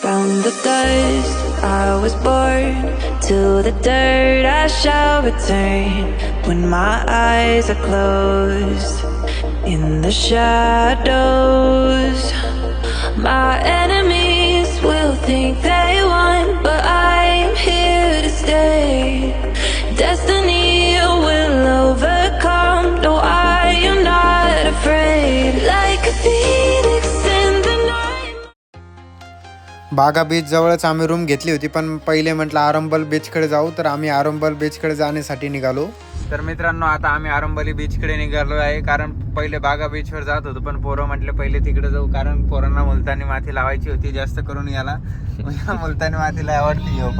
From the dust I was born To the dirt I shall return When my eyes are closed In the shadows. My enemies will think they बागा बीचजवळच आम्ही room घेतली होती पण पहिले म्हटलं आरंबल बीचकडे जाऊ तर आम्ही आरंबल बीचकडे जाण्यासाठी निघालो. तर मित्रांनो आता आम्ही आरंबली बीचकडे निघालो आहे कारण पहिले बागा बीचवर जात होतो पण पोरं म्हटलं पहिले तिकडे जाऊ कारण पोरांना मुलतानी माती लावायची होती जास्त करून याला. मुलतानी मातीला आवडती हो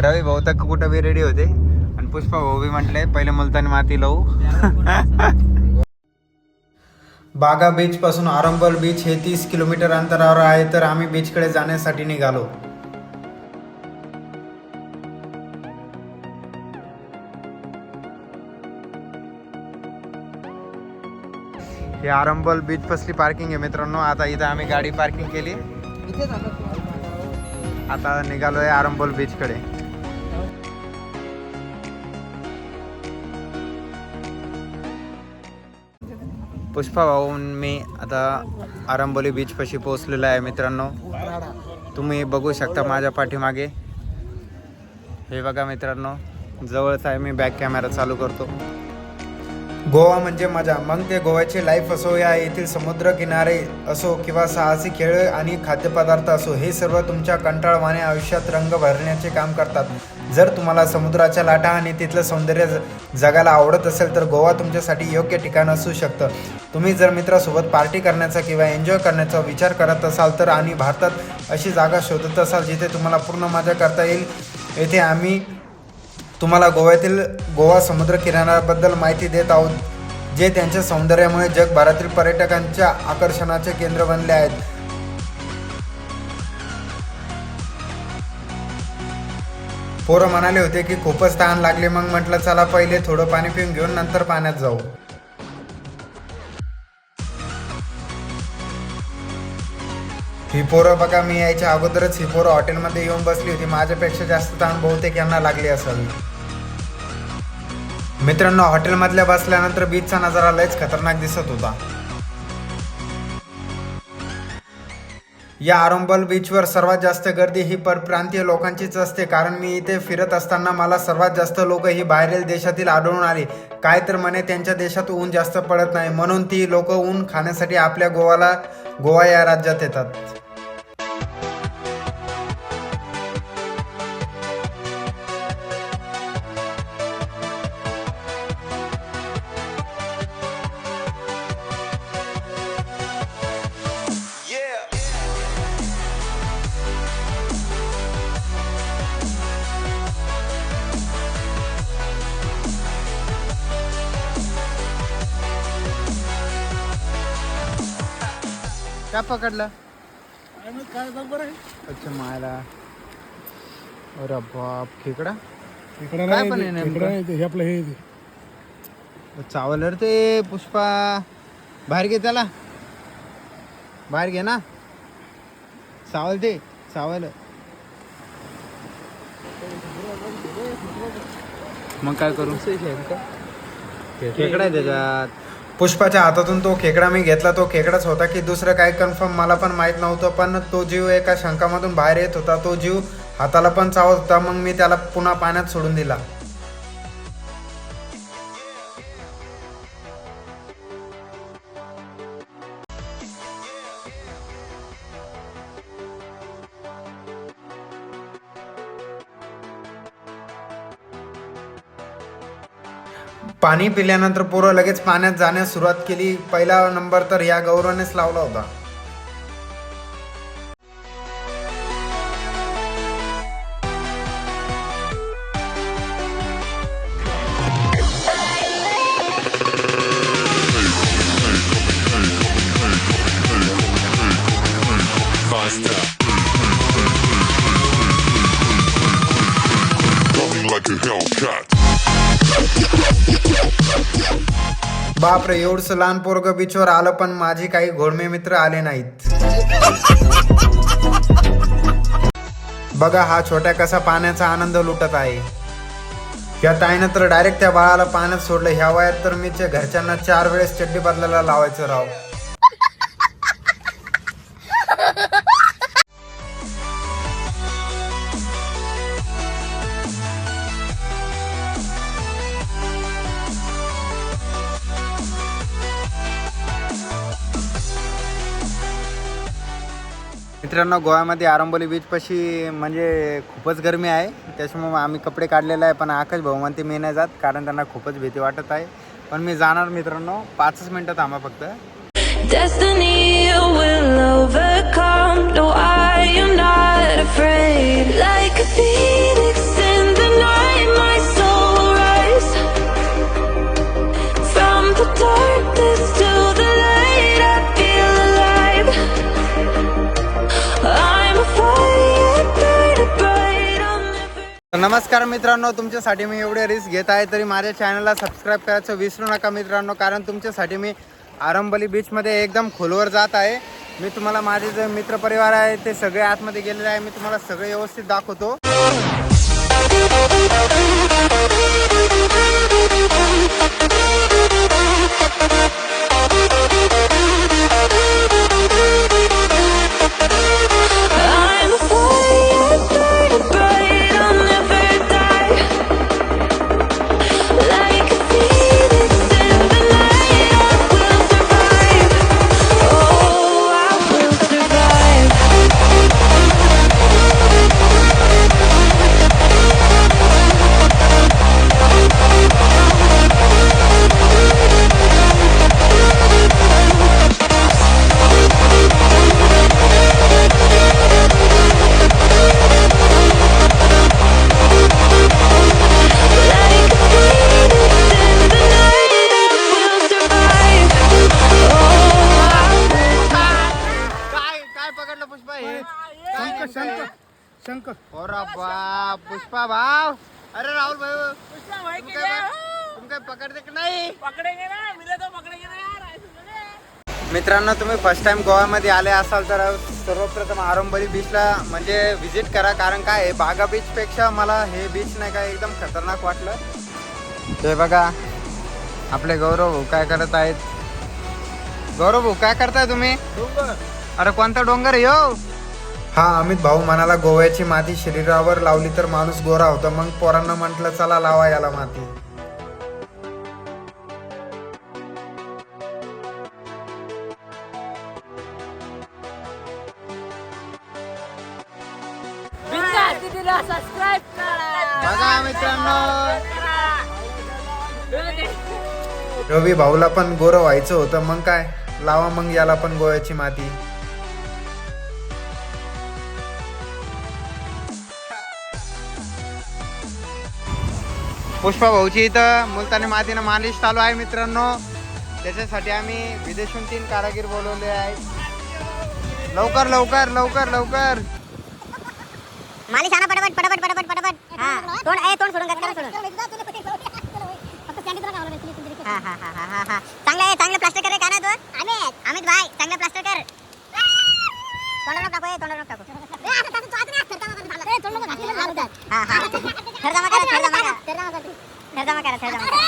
रवी भाऊ तर कुठं बी रेडी होते आणि पुष्पा भाऊ बी म्हटले पहिले मुलतानी माती लावू. बागा बीच पासून आरंबल बीच हे तीस किलोमीटर अंतरावर आहे तर आम्ही बीचकडे जाण्यासाठी निघालो. हे आरंबल बीच पसली पार्किंग आहे मित्रांनो. आता इथं आम्ही गाडी पार्किंग केली. आता निघालोय आरंबल बीचकडे. पुष्पा भाऊन मी आता आरंबोली बीचपाशी पोहोचलेलो आहे मित्रांनो. तुम्ही बघू शकता माझ्या पाठीमागे. हे बघा मित्रांनो जवळच आहे मी बॅक कॅमेरा चालू करतो. गोवा म्हणजे मजा. मग ते गोव्याची लाईफ असो या येथील समुद्र किनारे असो किंवा साहसी खेळ आणि खाद्यपदार्थ असो हे सर्व तुमच्या कंटाळवाणे आयुष्यात रंग भरण्याचे काम करतात. जर तुम्हाला समुद्राच्या लाटा आणि तिथलं सौंदर्य ज- जगायला आवडत असेल तर गोवा तुमच्यासाठी योग्य ठिकाण असू शकतं. तुम्ही जर मित्रासोबत पार्टी करण्याचा किंवा एन्जॉय करण्याचा विचार करत असाल तर आणि भारतात अशी जागा शोधत असाल जिथे तुम्हाला पूर्ण मजा करता येईल येथे आम्ही तुम्हाला गोव्यातील गोवा समुद्र किनाऱ्याबद्दल माहिती देत आहोत जे त्यांच्या सौंदर्यामुळे जगभरातील पर्यटकांच्या आकर्षणाचे केंद्र बनले आहेत. पोरं म्हणाले होते की खूपच तहान लागले मग म्हटलं चला पहिले थोडं पाणी पिऊन घेऊन नंतर पाण्यात जाऊ. ही पोरं बघा मी यायच्या अगोदरच ही पोरं हॉटेलमध्ये येऊन बसली होती. माझ्यापेक्षा जास्त ताण बहुतेक यांना लागली असावी मित्रांनो हॉटेलमधल्या बसल्यानंतर बीचचा नजारा लयच खतरनाक दिसत होता. या आरंबल बीचवर सर्वात जास्त गर्दी ही परप्रांतीय लोकांचीच असते. कारण मी इथे फिरत असताना मला सर्वात जास्त लोक ही बाहेरील देशातील आढळून आली. काय तर म्हणे त्यांच्या देशात ऊन जास्त पडत नाही. म्हणून ती लोक ऊन खाण्यासाठी आपल्या गोवाला गोवा या राज्यात येतात. काय पकडलं अच्छा मायला. अरे बाप खेकडा? इकडे काय नाही पण आहे ते, नेमकं? इकडे नाही ते, हे आपलं हे ते. चावलं रे ते पुष्पा. बाहेर घे त्याला. बाहेर घे ना. सावल ते सावल मग काय करू? खेकडा आहे त्याच्यात. पुष्पाच्या हातातून तो खेकडा मी घेतला. तो खेकडाच होता की दुसरं काय कन्फर्म मला पण माहीत नव्हतं पण तो जीव एका शंकामधून बाहेर येत होता. तो जीव हाताला पण चावत होता. मग मी त्याला पुन्हा पाण्यात सोडून दिला. पाणी पिल्यानंतर पोरं लगेच पाण्यात जाण्यास सुरुवात केली पहिला नंबर तर या गौरवानेच लावला होता Coming like a Hellcat. बापरे एवढं लहान पोरग बीचवर आलं पण माझे काही घोडमे मित्र आले नाहीत. बघा हा छोट्या कसा पाण्याचा आनंद लुटत आहे. या ताईनं तर डायरेक्ट त्या बाळाला पाण्यात सोडलं. ह्या वयात तर मी घरच्यांना चार वेळेस चड्डी बदलायला लावायचं राव. मित्रांनो गोव्यामध्ये आरंबोली बीचपाशी म्हणजे खूपच गरमी आहे. त्याच्यामुळे आम्ही कपडे काढलेले आहे पण आकाश भाऊ म्हणते मी नाही जात कारण त्यांना खूपच भीती वाटत आहे. पण मी जाणार मित्रांनो पाचच मिनटं थांबा फक्त. नमस्कार मित्रांनो तुमच्यासाठी मी एवढे रिस्क घेत आहे तरी माझ्या चॅनलला सबस्क्राईब करायचं विसरू नका मित्रांनो कारण तुमच्यासाठी मी आरंबली बीचमध्ये एकदम खोलवर जात आहे. मी तुम्हाला माझे जे मित्रपरिवार आहे ते सगळे आतमध्ये गेलेले आहे मी तुम्हाला सगळे व्यवस्थित दाखवतो. पुष्पा भाव. अरे राहुल भाई तुम काय तुम काय पकडते की नाही? पकडेंगे ना मिले तो पकडेंगे ना यार ऐसे। मित्रांनो तुम्ही फर्स्ट टाइम गोव्यामध्ये आले असाल तर सर्वप्रथम आरंबरी बीचला म्हणजे व्हिजिट करा कारण काय आहे बागा बीचपेक्षा मला हे बीच नाही काय एकदम खतरनाक वाटलं. ते बघा आपले गौरव भाऊ काय करत आहेत? गौरव भाऊ काय करताय तुम्ही? अरे कोणता डोंगर यो? हा अमित भाऊ म्हणाला गोव्याची माती शरीरावर लावली तर माणूस गोरा होता. मग पोरांना म्हटलं चला लावा याला माती. रवी भाऊला पण गोरं व्हायचं होतं. मग काय? लावा मग याला पण गोव्याची माती. पुष्पा भाऊची इथं मुलतानी मातीनं मालिश चालू आहे मित्रांनो. त्याच्यासाठी आम्ही विदेशून तीन कारागीर बोलवले आहेत. लवकर लवकर लवकर लवकर. मालिश आणा पटापट पटापट पटापट पटापट. हा. तोंड ए तोंड सोडून करा सोडून. हा हा हा हा हा हा. चांगलं आहे चांगलं प्लास्टर कर का ना तू अमित अमित भाई चांगलं प्लास्टर कर. तोंडावर टाकू ए तोंडावर टाकू. हा हा. करा थरदामा करा.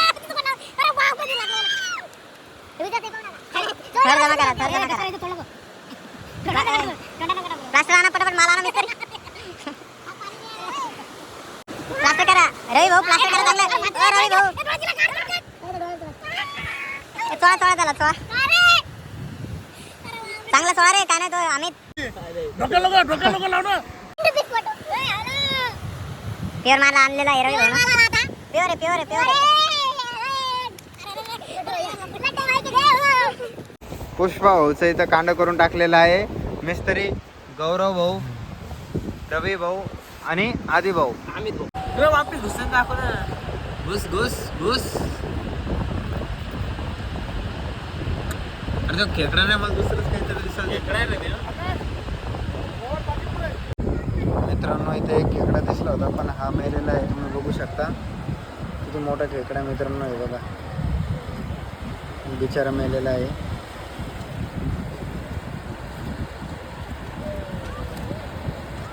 थरदामा करा थरदामा करा. थरदामा करा प्लास्टर आणा पटापट मला आणा मिस्त्री. प्लास्टर करा. रवी भाऊ प्लास्टर करा चांगलं ओ रवी भाऊ. ए, चोळा चोळा त्याला चोळा. चांगला चोळा रे काय नाही तो अमित. डोक्या लोक डोक्या लोक लाव ना. प्युअर माल आणलेला आहे रवी भाऊ प्युअर आहे प्युअर आहे प्युअर आहे पुष्पा भाऊचं इथं कांड करून टाकलेलं आहे. मिस्त्री गौरव भाऊ रवी भाऊ आणि आदी भाऊ. रे वापस घुसून दाखव ना. घुस घुस घुस. अरे तो खेकडा नाही मला दुसरंच काहीतरी दिसत खेकडा आहे. मित्रांनो इथे एक खेकडा दिसला होता पण हा मेलेला आहे तुम्ही बघू शकता. किती मोठा खेकडा आहे मित्रांनो आहे बघा बिचारा मेलेला आहे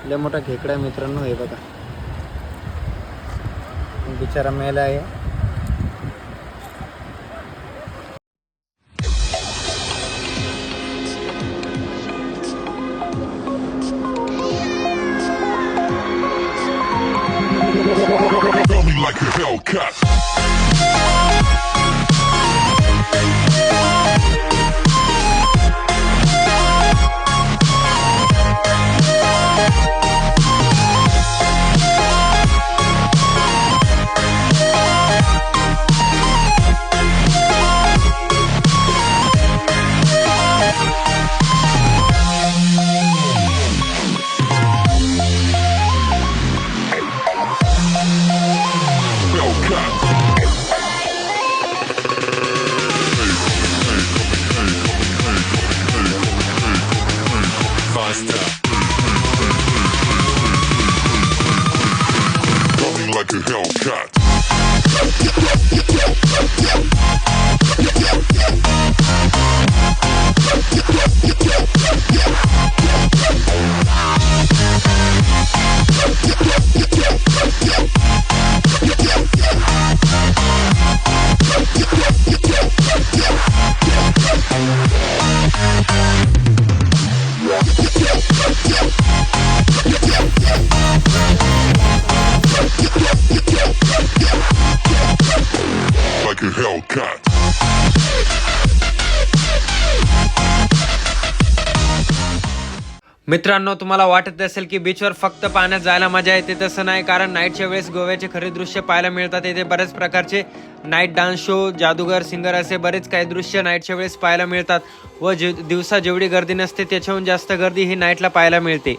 लय मोठा खेकडा मित्रांनो हे बघा बिचारा मेला आहे like a Hellcat. Yeah. Like मित्रांनो तुम्हाला वाटत असेल की बीचवर फक्त पाण्यात जायला मजा येते तसं नाही कारण नाईटच्या वेळेस गोव्याचे खरे दृश्य पाहायला मिळतात. येथे बरेच प्रकारचे नाईट डान्स शो जादूगर सिंगर असे बरेच काही दृश्य नाईटच्या वेळेस पाहायला मिळतात. व जे दिवसा जेवढी गर्दी नसते त्याच्याहून जास्त गर्दी ही नाईटला पाहायला मिळते.